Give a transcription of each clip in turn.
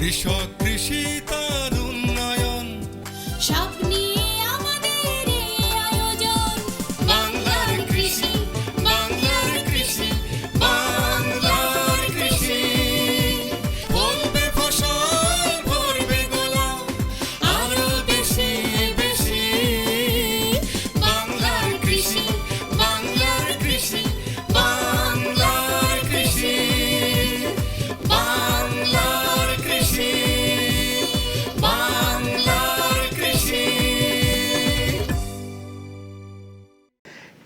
কৃষক কৃষি তার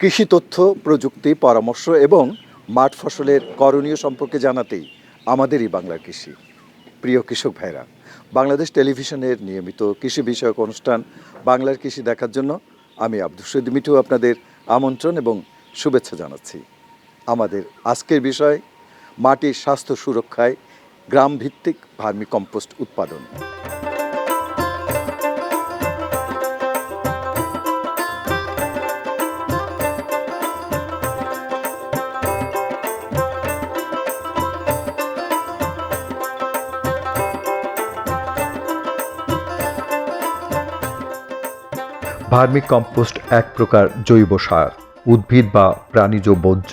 কৃষি তথ্য, প্রযুক্তি, পরামর্শ এবং মাঠ ফসলের করণীয় সম্পর্কে জানাতেই আমাদেরই বাংলার কৃষি। প্রিয় কৃষক ভাইরা, বাংলাদেশ টেলিভিশনের নিয়মিত কৃষি বিষয়ক অনুষ্ঠান বাংলার কৃষি দেখার জন্য আমি আব্দুল শহীদ মিঠু আপনাদের আমন্ত্রণ এবং শুভেচ্ছা জানাচ্ছি। আমাদের আজকের বিষয়, মাটির স্বাস্থ্য সুরক্ষায় গ্রামভিত্তিক ভার্মি কম্পোস্ট উৎপাদন। ভার্মি কম্পোস্ট এক প্রকার জৈব সার। উদ্ভিদ বা প্রাণীজ বর্জ্য,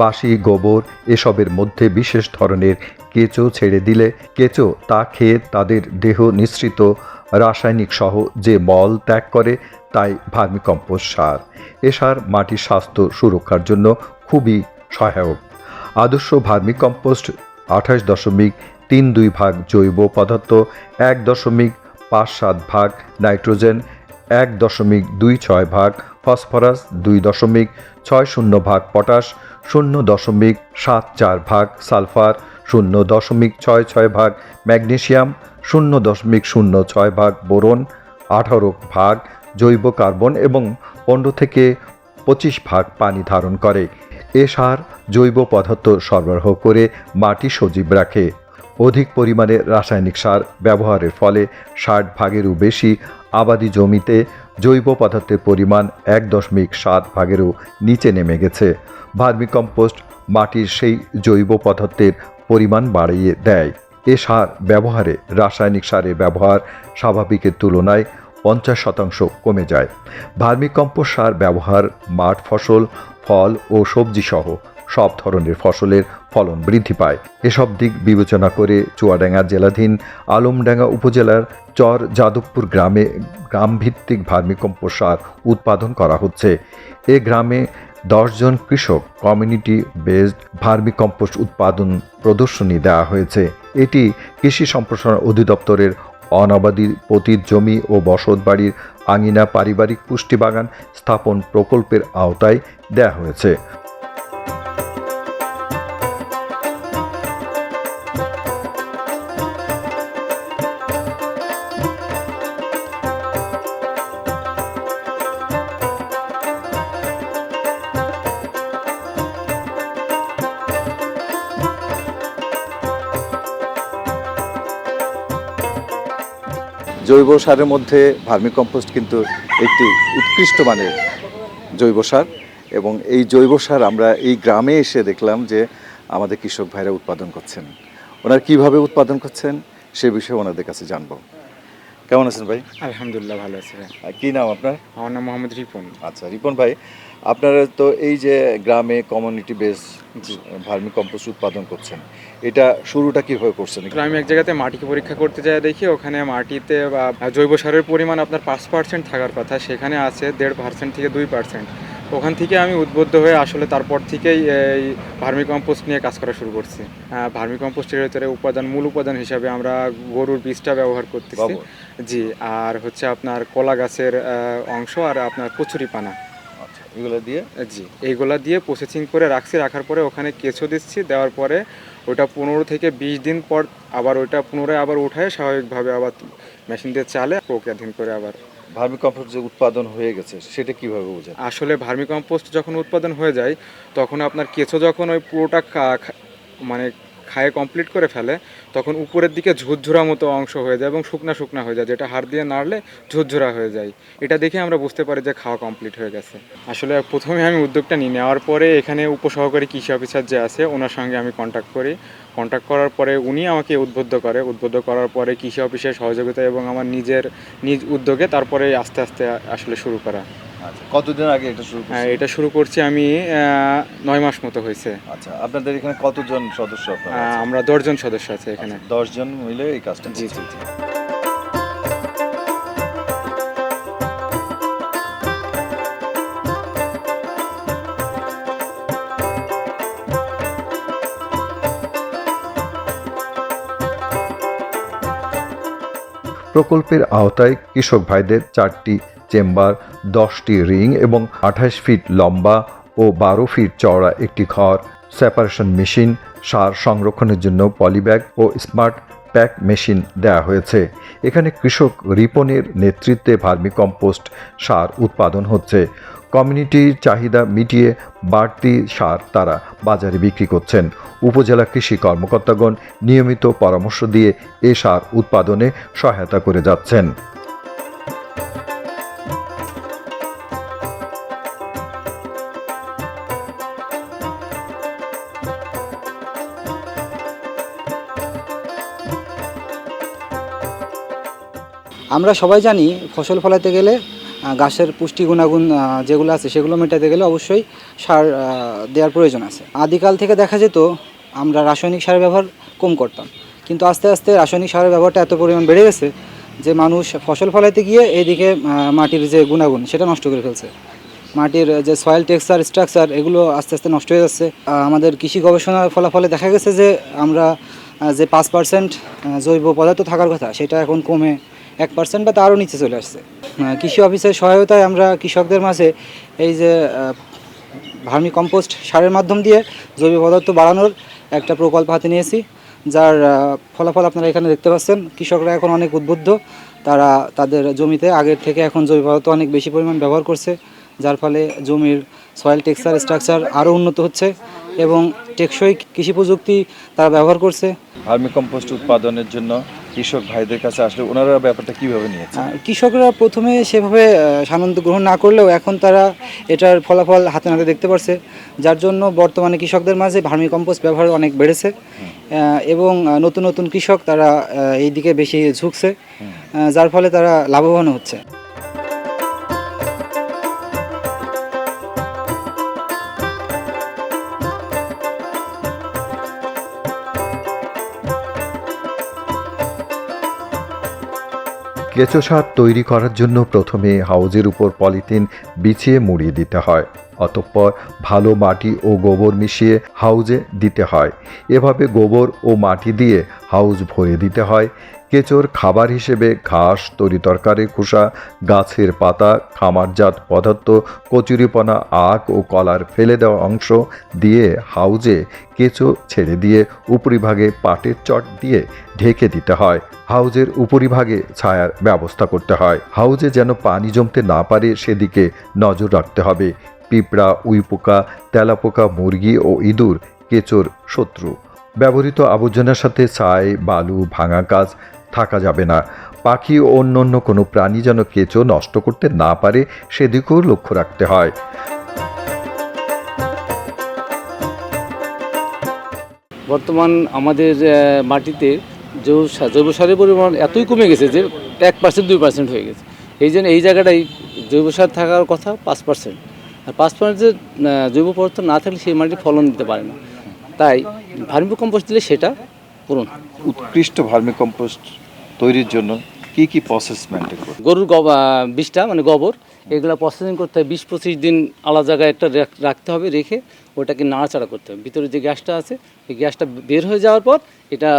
বাসি, গোবর এসবের মধ্যে বিশেষ ধরনের কেঁচো ছেড়ে দিলে কেঁচো তা খেয়ে তাদের দেহ নিঃসৃত। রাসায়নিক সহ যে মল ত্যাগ করে, তাই ভার্মি কম্পোস্ট সার। এ সার মাটির স্বাস্থ্য সুরক্ষার জন্য খুবই সহায়ক। আদর্শ ভার্মি কম্পোস্ট আঠাশ দশমিক তিন দুই ভাগ জৈব পদার্থ, এক দশমিক পাঁচ সাত ভাগ নাইট্রোজেন এক দশমিক দুই ছয় ভাগ ফসফরাস, দুই দশমিক ছয় শূন্য ভাগ পটাশ, শূন্য দশমিক সাত চার ভাগ সালফার, শূন্য দশমিক ছয় ছয় ভাগ ম্যাগনেশিয়াম, শূন্য দশমিক শূন্য ছয় ভাগ বোরন, আঠারো ভাগ জৈব কার্বন এবং পনেরো থেকে পঁচিশ ভাগ পানি ধারণ করে। এ সার জৈব পদার্থ সরবরাহ করে মাটি সজীব রাখে। অধিক পরিমাণে রাসায়নিক সার ব্যবহারের ফলে ষাট ভাগেরও বেশি আবাদি জমিতে জৈব পদার্থের পরিমাণ এক দশমিক সাত ভাগেরও নিচে নেমে গেছে। ভার্মিকম্পোস্ট মাটির সেই জৈব পদার্থের পরিমাণ বাড়িয়ে দেয়। এ সার ব্যবহারে রাসায়নিক সারের ব্যবহার স্বাভাবিকের তুলনায় পঞ্চাশ শতাংশ কমে যায়। ভার্মিকম্পোস্ট সার ব্যবহার মাঠ ফসল, ফল ও সবজি সহ সব ধরনের ফসলের ফলন বৃদ্ধি পায়। এসব দিক বিবেচনা করে চুয়াডাঙ্গা জেলাধীন আলমডাঙ্গা উপজেলার চর যাদবপুর গ্রামে গ্রামভিত্তিক ভার্মিকম্পোস্ট সার উৎপাদন করা হচ্ছে। এ গ্রামে দশজন কৃষক কমিউনিটি বেসড ভার্মিকম্পোস্ট উৎপাদন প্রদর্শনী দেওয়া হয়েছে। এটি কৃষি সম্প্রসারণ অধিদপ্তরের অনাবাদী পতিত জমি ও বসত বাড়ির আঙিনা পারিবারিক পুষ্টি বাগান স্থাপন প্রকল্পের আওতায় দেয়া হয়েছে। জৈব সারের মধ্যে ভার্মি কম্পোস্ট কিন্তু একটি উৎকৃষ্ট মানের জৈব সার এবং এই জৈব সার আমরা এই গ্রামে এসে দেখলাম যে আমাদের কৃষক ভাইরা উৎপাদন করছেন। ওনারা কীভাবে উৎপাদন করছেন সে বিষয়ে ওনাদের কাছে জানব। কেমন আছেন ভাই? আলহামদুলিল্লাহ ভালো আছি ভাই। কি নাম আপনার? আমার নাম মোহাম্মদ রিপন। আচ্ছা রিপন ভাই আপনারা তো এই যে গ্রামে কমিউনিটি বেস ভার্মি কম্পোস্ট উৎপাদন করছেন এটা শুরুটা কীভাবে করছেন? আমি এক জায়গাতে মাটিকে পরীক্ষা করতে যাই দেখি ওখানে মাটিতে বা জৈব সারের পরিমাণ আপনার পাঁচ পার্সেন্ট থাকার কথা সেখানে আছে দেড় পার্সেন্ট থেকে দুই পার্সেন্ট ওখান থেকে আমি উদ্বুদ্ধ হয়ে আসলে তারপর থেকেই এই ভার্মি কম্পোস্ট নিয়ে কাজ করা শুরু করছি। ভার্মি কম্পোস্টের ভিতরে উপাদান মূল উপাদান হিসাবে আমরা গরুর বীজটা ব্যবহার করতেছি। জি আর হচ্ছে আপনার কলা গাছের অংশ আর আপনার কচুরি পানা। আচ্ছা এগুলো দিয়ে? জি এইগুলা দিয়ে প্রসেসিং করে রাখছি রাখার পরে ওখানে কেঁচো দিচ্ছি দেওয়ার পরে ওটা পনেরো থেকে বিশ দিন পর আবার ওইটা পুনরায় আবার উঠায় স্বাভাবিকভাবে আবার মেশিন দিয়ে চালে প্রক্রিয়াধীন করে আবার ভার্মি কম্পোস্ট যে উৎপাদন হয়ে গেছে, সেটা কীভাবে বোঝেন? আসলে ভার্মি কম্পোস্ট যখন উৎপাদন হয়ে যায়, তখন আপনার কেঁচো যখন ওই পুরোটা মানে খায়ে কমপ্লিট করে ফেলে, তখন উপরের দিকে ঝুরঝুরা মতো অংশ হয়ে যায় এবং শুকনা শুকনা হয়ে যায়, যেটা হাড় দিয়ে নাড়লে ঝুরঝুরা হয়ে যায়। এটা দেখে আমরা বুঝতে পারি যে খাওয়া কমপ্লিট হয়ে গেছে। আসলে প্রথমে আমি উদ্যোগটা নিয়ে নেওয়ার পরে এখানে উপসহকারী কৃষি অফিসার যে আছে, ওনার সঙ্গে আমি কন্ট্যাক্ট করি। কন্ট্যাক্ট করার পরে উনি আমাকে উদ্বুদ্ধ করে। উদ্বুদ্ধ করার পরে কৃষি অফিসের সহযোগিতা এবং আমার নিজের নিজ উদ্যোগে তারপরে আস্তে আস্তে আসলে শুরু করা। আচ্ছা কতদিন আগে এটা শুরু হ্যাঁ, এটা শুরু করছি আমি নয় মাস মতো হয়েছে। আচ্ছা আপনাদের এখানে কতজন সদস্য? আমরা দশজন সদস্য আছে এখানে। দশজন মিলে এই কাজটা জি জি জি। প্রকল্পের আওতায় কৃষক ভাইদের চারটি চেম্বার, দশটি রিং এবং আঠাশ ফিট লম্বা ও বারো ফিট চওড়া একটি ঘর, সেপারেশন মেশিন, সার সংরক্ষণের জন্য পলিব্যাগ ও স্মার্ট প্যাক মেশিন দেওয়া হয়েছে। এখানে কৃষক রিপনের নেতৃত্বে ভার্মিকম্পোস্ট সার উৎপাদন হচ্ছে। কমিউনিটির চাহিদা মিটিয়ে বাড়তি সার তারা বাজারে বিক্রি করছেন। উপজেলা কৃষি কর্মকর্তাগণ নিয়মিত পরামর্শ দিয়ে এ সার উৎপাদনে সহায়তা করে যাচ্ছেন। আমরা সবাই জানি ফসল ফলাতে গেলে গাছের পুষ্টি গুণাগুণ যেগুলো আছে সেগুলো মেটাতে গেলে অবশ্যই সার দেওয়ার প্রয়োজন আছে। আদিকাল থেকে দেখা যেত আমরা রাসায়নিক সারের ব্যবহার কম করতাম। কিন্তু আস্তে আস্তে রাসায়নিক সারের ব্যবহারটা এত পরিমাণ বেড়ে গেছে যে মানুষ ফসল ফলাইতে গিয়ে এইদিকে মাটির যে গুণাগুণ সেটা নষ্ট করে ফেলছে। মাটির যে সয়েল টেক্সচার স্ট্রাকচার এগুলো আস্তে আস্তে নষ্ট হয়ে যাচ্ছে। আমাদের কৃষি গবেষণার ফলাফলে দেখা গেছে যে আমরা যে পাঁচ পার্সেন্ট জৈব পদার্থ থাকার কথা সেটা এখন কমে এক পার্সেন্ট বা তারও নিচে চলে আসছে। কৃষি অফিসের সহায়তায় আমরা কৃষকদের মাঝে এই যে ভার্মি কম্পোস্ট সারের মাধ্যম দিয়ে জৈব পদার্থ বাড়ানোর একটা প্রকল্প হাতে নিয়েছি, যার ফলাফল আপনারা এখানে দেখতে পাচ্ছেন। কৃষকরা এখন অনেক উদ্বুদ্ধ। তারা তাদের জমিতে আগের থেকে এখন জৈব পদার্থ অনেক বেশি পরিমাণ ব্যবহার করছে, যার ফলে জমির সয়েল টেক্সচার স্ট্রাকচার আরও উন্নত হচ্ছে এবং টেকসই কৃষি প্রযুক্তি তারা ব্যবহার করছে। ভার্মি কম্পোস্ট উৎপাদনের জন্য কৃষক ভাইদের কাছে আসলে ওনারা ব্যাপারটা কীভাবে নিয়েছে কৃষকরা প্রথমে সেভাবে সানন্দ গ্রহণ না করলেও এখন তারা এটার ফলাফল হাতে নাতে দেখতে পারছে। যার জন্য বর্তমানে কৃষকদের মাঝে ভার্মি কম্পোস্ট ব্যবহার অনেক বেড়েছে। এবং নতুন নতুন কৃষক তারা এই দিকে বেশি ঝুঁকছে। যার ফলে তারা লাভবান হচ্ছে। কেঁচো সার তৈরি করার জন্য প্রথমে হাউজের উপর পলিথিন বিছিয়ে মুড়িয়ে দিতে হয়। অতঃপর ভালো মাটি ও গোবর মিশিয়ে হাউজে দিতে হয়। এভাবে গোবর ও মাটি দিয়ে হাউজ ভরে দিতে হয়। কেঁচোর খাবার হিসেবে ঘাস, তরি তরকারি, খোসা, গাছের পাতা, খামারজাত পদার্থ, কচুরিপনা, আখ ও কলার ফেলে দেওয়া অংশ দিয়ে হাউজে কেঁচো ছেড়ে দিয়ে উপরিভাগে পাটের চট দিয়ে ঢেকে দিতে হয়। হাউজের উপরিভাগে ছায়ার ব্যবস্থা করতে হয়। হাউজে যেন পানি জমতে না পারে, সেদিকে নজর রাখতে হবে। পিঁপড়া, উইপোকা, তেলাপোকা, মুরগি ও ইঁদুর কেঁচোর শত্রু। ব্যবহৃত আবর্জনার সাথে ছাই, বালু, ভাঙা কাজ থাকা যাবে না। পাখি ও অন্য অন্য কোনো প্রাণী যেন কেঁচো নষ্ট করতে না পারে, সেদিকেও লক্ষ্য রাখতে হয়। বর্তমান আমাদের মাটিতে জৈব সার জৈব সারের পরিমাণ এতই কমে গেছে যে এক পার্সেন্ট দুই পার্সেন্ট হয়ে গেছে। এই জন্য এই জায়গাটাই জৈব সার থাকার কথা পাঁচ পার্সেন্ট আর পাঁচ পার্সেন্ট যে জৈব পদার্থ না থাকলে সেই মাটি ফলন দিতে পারে না। তাই ভার্মি কম্পোস্ট দিলে সেটা পূরণ। উৎকৃষ্ট ভার্মি কম্পোস্ট তৈরির জন্য কি কি প্রসেস মেনটেন করতে গরুর বিষটা মানে গোবর এগুলো প্রসেসিং করতে হবে। বিশ পঁচিশ দিন আলাদা জায়গায় একটা রাখ- রাখতে হবে রেখে ওটাকে নাড়াচাড়া করতে হবে। ভিতরে যে গ্যাসটা আছে এই গ্যাসটা বের হয়ে যাওয়ার পর এটা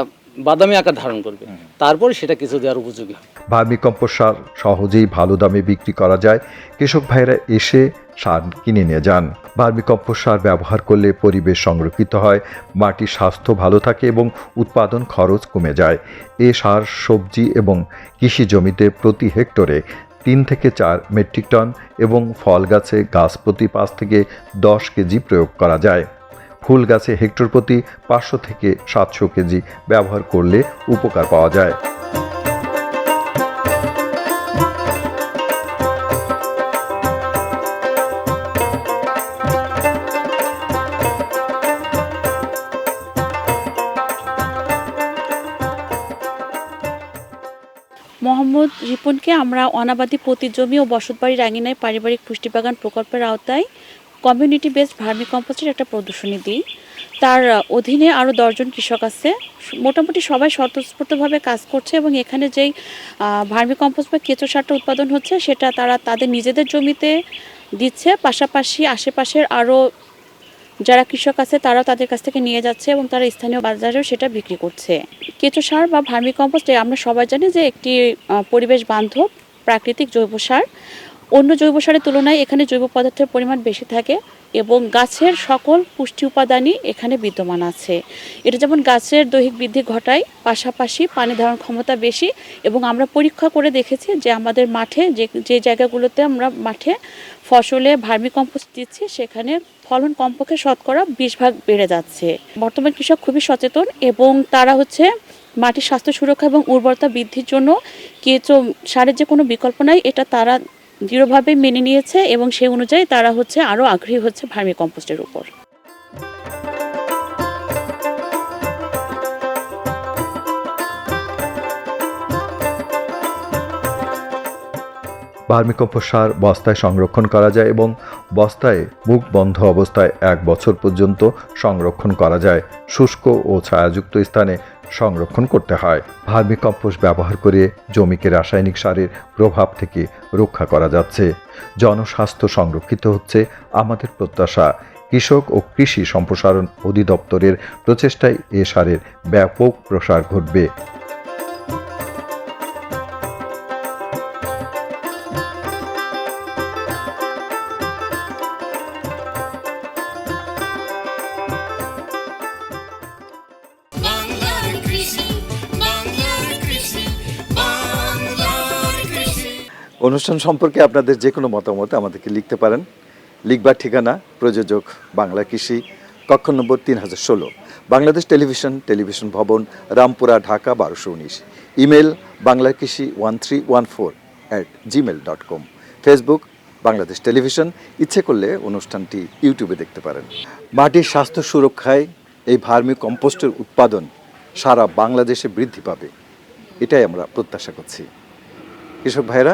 বাদামি আকার ধারণ করবে। তারপর সেটা কিছু দেওয়ার উপযোগী হবে। ভার্মিকম্পোস্ট সার সহজেই ভালো দামে বিক্রি করা যায়। কৃষক ভাইরা এসে সার কিনে নিয়ে যান। ভার্মিকম্পোস্ট সার ব্যবহার করলে পরিবেশ সংরক্ষিত হয় মাটির স্বাস্থ্য ভালো থাকে এবং উৎপাদন খরচ কমে যায়। এ সার সবজি এবং কৃষি জমিতে প্রতি হেক্টরে তিন থেকে চার মেট্রিক টন এবং ফল গাছে গাছ প্রতি পাঁচ থেকে দশ কেজি প্রয়োগ করা যায়। ফুল গাছে হেক্টর প্রতি পাঁচশো থেকে সাতশো কেজি ব্যবহার করলে উপকার পাওয়া যায়। মোহাম্মদ রিপনকে আমরা অনাবাদী প্রতিজমি ও বসতবাড়ির আঙিনায় পারিবারিক পুষ্টি বাগান প্রকল্পের আওতায় কমিউনিটি বেসড ভার্মি কম্পোস্টের একটা প্রদর্শনী দিই। তার অধীনে আরও দশজন কৃষক আছে। মোটামুটি সবাই স্বতঃস্ফূর্তভাবে কাজ করছে এবং এখানে যেই ভার্মি কম্পোস্ট বা কেঁচো সারটা উৎপাদন হচ্ছে, সেটা তারা তাদের নিজেদের জমিতে দিচ্ছে। পাশাপাশি আশেপাশের আরও যারা কৃষক আছে, তারাও তাদের কাছ থেকে নিয়ে যাচ্ছে এবং তারা স্থানীয় বাজারেও সেটা বিক্রি করছে। কেঁচো সার বা ভার্মি কম্পোস্ট আমরা সবাই জানি যে একটি পরিবেশ বান্ধব, প্রাকৃতিক জৈব সার। অন্য জৈব সারের তুলনায় এখানে জৈব পদার্থের পরিমাণ বেশি থাকে এবং গাছের সকল পুষ্টি উপাদানই এখানে বিদ্যমান আছে। এটা যেমন গাছের দৈহিক বৃদ্ধি ঘটায়, পাশাপাশি পানি ধারণ ক্ষমতা বেশি এবং আমরা পরীক্ষা করে দেখেছি যে আমাদের মাঠে যে যে জায়গাগুলোতে আমরা মাঠে ফসলে ভার্মি কম্পোস্ট দিচ্ছি, সেখানে ফলন কমপক্ষে শতকরা বিশ ভাগ বেড়ে যাচ্ছে। বর্তমান কৃষক খুবই সচেতন এবং তারা হচ্ছে মাটির স্বাস্থ্য সুরক্ষা এবং উর্বরতা বৃদ্ধির জন্য কেঁচো সারের যে কোনো বিকল্প নাই, এটা তারা দৃঢ়ভাবে মেনে নিয়েছে এবং সেই অনুযায়ী তারা হচ্ছে আরও আগ্রহী হচ্ছে ভার্মি কম্পোস্টের উপর। ভার্মিকম্পোস্ট সার বস্তায় সংরক্ষণ করা যায় এবং বস্তায় মুখ বন্ধ অবস্থায় এক বছর পর্যন্ত সংরক্ষণ করা যায়। শুষ্ক ও ছায়াযুক্ত স্থানে সংরক্ষণ করতে হয়। ভার্মি কম্পোস্ট ব্যবহার করে জমিকে রাসায়নিক সারের প্রভাব থেকে রক্ষা করা যাচ্ছে। জনস্বাস্থ্য সংরক্ষিত হচ্ছে আমাদের প্রত্যাশা। কৃষক ও কৃষি সম্প্রসারণ অধিদপ্তরের প্রচেষ্টায় এ সারের ব্যাপক প্রসার ঘটবে। অনুষ্ঠান সম্পর্কে আপনাদের যে কোনো মতামত আমাদেরকে লিখতে পারেন। লিখবার ঠিকানা, প্রযোজক, বাংলা কৃষি, কক্ষ নম্বর তিন হাজার ষোলো। বাংলাদেশ টেলিভিশন টেলিভিশন ভবন, রামপুরা, ঢাকা, বারোশো উনিশ। Email Bangla krishi one three one four at Gmail dot com. Facebook, Bangladesh television. ইচ্ছে করলে অনুষ্ঠানটি ইউটিউবে দেখতে পারেন। মাটির স্বাস্থ্য সুরক্ষায় এই ভার্মি কম্পোস্টের উৎপাদন সারা বাংলাদেশে বৃদ্ধি পাবে। এটাই আমরা প্রত্যাশা করছি। কৃষক ভাইরা